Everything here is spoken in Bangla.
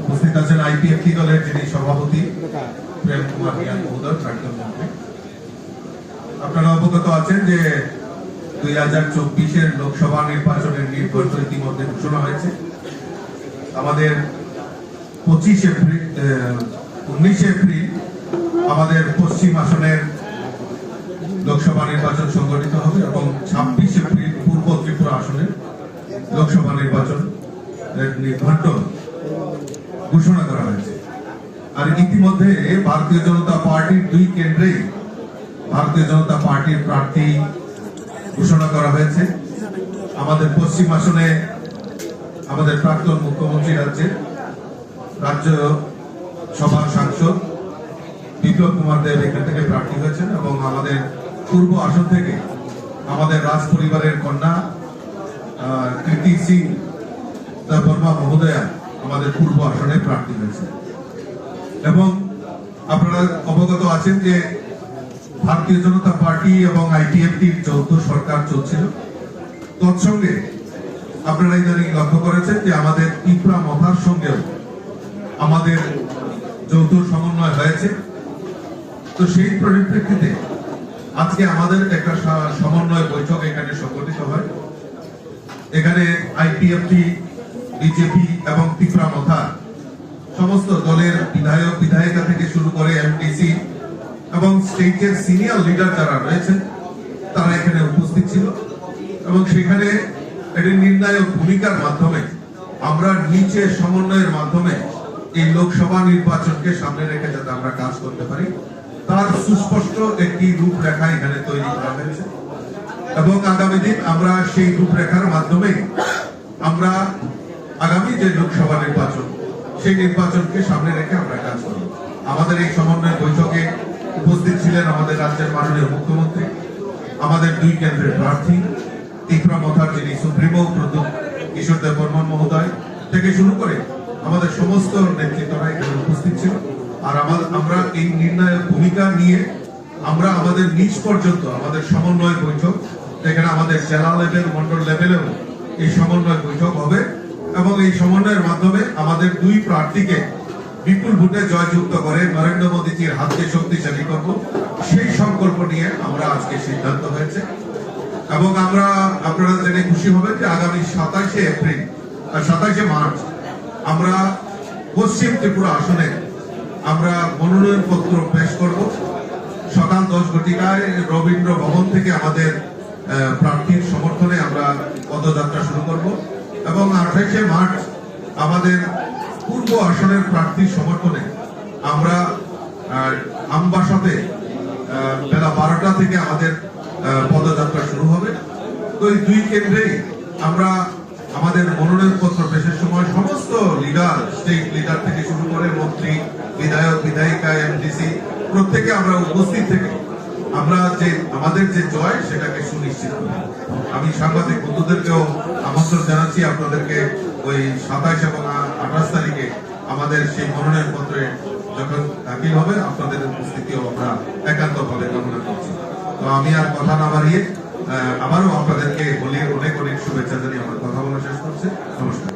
উপস্থিত আছেন আইপিএফটি দলের যিনি সভাপতি প্রেম কুমার আপনারা অবগত আছেন যে দুই হাজার চব্বিশের লোকসভা নির্বাচনের নির্বাচন ইতিমধ্যে ঘোষণা হয়েছে। আমাদের পঁচিশ এপ্রিল উনিশে এপ্রিল আমাদের পশ্চিম আসনের লোকসভা নির্বাচন সংগঠিত হবে এবং ছাব্বিশ এপ্রিল পূর্ব ত্রিপুরা আসনের লোকসভা নির্বাচন নির্ঘণ্ট ঘোষণা করা হয়েছে। আর ইতিমধ্যে ভারতীয় জনতা পার্টির দুই কেন্দ্রেই ভারতীয় জনতা পার্টির প্রার্থী ঘোষণা করা হয়েছে। আমাদের পশ্চিম আসনে আমাদের প্রাক্তন মুখ্যমন্ত্রী রাজ্যে রাজ্য সভার সাংসদ বিপ্লব কুমার দেব এখান থেকে প্রার্থী হয়েছেন এবং আমাদের পূর্ব আসন থেকে আমাদের রাজ পরিবারের কন্যা কীর্তি সিং বর্মা মহোদয়া আমাদের পূর্ব আসনে প্রার্থী হয়েছে এবং আপনারা অবগত আছেন যে ভারতীয় জনতা পার্টি এবং আইটিএফটির যৌথ সরকার চলছিল। তৎসঙ্গে আপনারা ইদানিং লক্ষ্য করেছেন যে আমাদের ত্রিপুরা মথার সঙ্গেও আমাদের যৌথ সমন্বয় হয়েছে। তো সেই পরিপ্রেক্ষিতে আজকে আমাদের একটা সমন্বয় বৈঠক এখানে সংগঠিত হয়। এখানে আইপিএফটি বিজেপি এবং ত্রিপুরা মথা সমস্ত দলের বিধায়ক, বিধায়িকা থেকে শুরু করে এমডিসি এবং স্টেটের সিনিয়র লিডার যারা রয়েছেন, তারা এখানে উপস্থিত ছিল এবং সেখানে একটি নির্ণায়ক ভূমিকার মাধ্যমে আমরা নিচে সমন্বয়ের মাধ্যমে এই লোকসভা নির্বাচনকে সামনে রেখে যাতে আমরা কাজ করতে পারি। তার সুস্পষ্ট একটি রূপরেখা এখানে তৈরি করা হয়েছে। এবং আগামী দিন আমরা সেই রূপরেখার মাধ্যমে আমরা আগামী যে লোকসভা নির্বাচন, সেই নির্বাচনকে সামনে রেখে আমরা কাজ করব। আমাদের এই সমন্বয় বৈঠকে উপস্থিত ছিলেন আমাদের রাজ্যের মাননীয় মুখ্যমন্ত্রী, আমাদের দুই কেন্দ্রের প্রার্থী ত্রিপুরা মথার যিনি সুপ্রিমো প্রদ্যুৎ কিশোর দেব বর্মন মহোদয় থেকে শুরু করে আমাদের সমস্ত নেতৃত্বরা এখানে উপস্থিত ছিল। আর আমরা এই নির্ণায়ক ভূমিকা নিয়ে আমরা আমাদের নিজ পর্যন্ত আমাদের সমন্বয় বৈঠক যেখানে আমাদের জেলা লেভেল, মন্ডল লেভেলেও এই সমন্বয় বৈঠক হবে এবং এই সমন্বয়ের মাধ্যমে আমাদের দুই প্রার্থীকে বিপুল ভোটে জয়যুক্ত করে নরেন্দ্র মোদীজির হাতকে শক্তিশালী করব। সেই সংকল্প নিয়ে আমরা আজকে সিদ্ধান্ত হয়েছে। এবং আমরা, আপনারা জেনে খুশি হবেন যে আগামী সাতাশে এপ্রিল আর সাতাশে মার্চ আমরা পশ্চিম ত্রিপুরা আসনে আমরা মনোনয়ন পত্র পেশ করব। সকাল দশ ঘটিকায় রবীন্দ্র ভবন থেকে আমাদের প্রার্থীর সমর্থনে আমরা পদযাত্রা শুরু করব এবং আঠাশে মার্চ আমাদের পূর্ব আসনের প্রার্থীর সমর্থনে আমরা আমবাসাতে বেলা বারোটা থেকে আমাদের পদযাত্রা শুরু হবে। তো এই দুই কেন্দ্রেই আমরা আমাদের মনোনয়ন পত্র পেশের সময় সমস্ত লিডার, স্টেট লিডার থেকে শুরু করে মন্ত্রী, বিধায়ক, বিধায়িকা, এমডিসি, প্রত্যেকে আমরা উপস্থিত থেকে আমরা যে, আমাদের যে জয়, সেটাকে সুনিশ্চিত করি। আমি সাংবাদিক বন্ধুদেরকেও আমন্ত্রণ জানাচ্ছি, আপনাদেরকে ওই সাতাইশ এবং আঠাশ তারিখে আমাদের সেই মনোনয়ন পত্রে যখন দাখিল হবে, আপনাদের উপস্থিতিও আমরা একান্ত একান্তভাবে কামনা করছি। তো আমি আর কথা না বাড়িয়ে আবারও আপনাদেরকে হোলির অনেক অনেক শুভেচ্ছা জানিয়ে আমার কথা বলা শেষ করছি। নমস্কার।